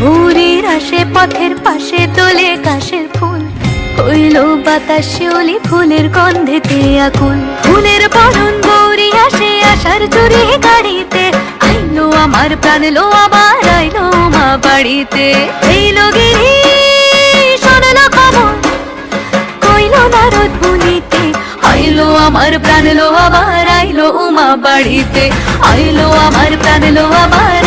ভোরের আসে পথের পাশে দোলে কাশের ফুল। হইল বাতাস শিউলি ফুলের গন্ধেতে আকুল। ফুলের বরণ গৌরী আসে আসার চুরি গাড়িতে। আইলো আমার প্রাণ লো আবার আইলো মা বাড়িতে। এই লগেরই শোনলো খবর। কইল নারদ মুনিতে আইলো আমার প্রাণ লো আবার আইলো উমা বাড়িতে। আইলো আমার প্রাণ লো আবার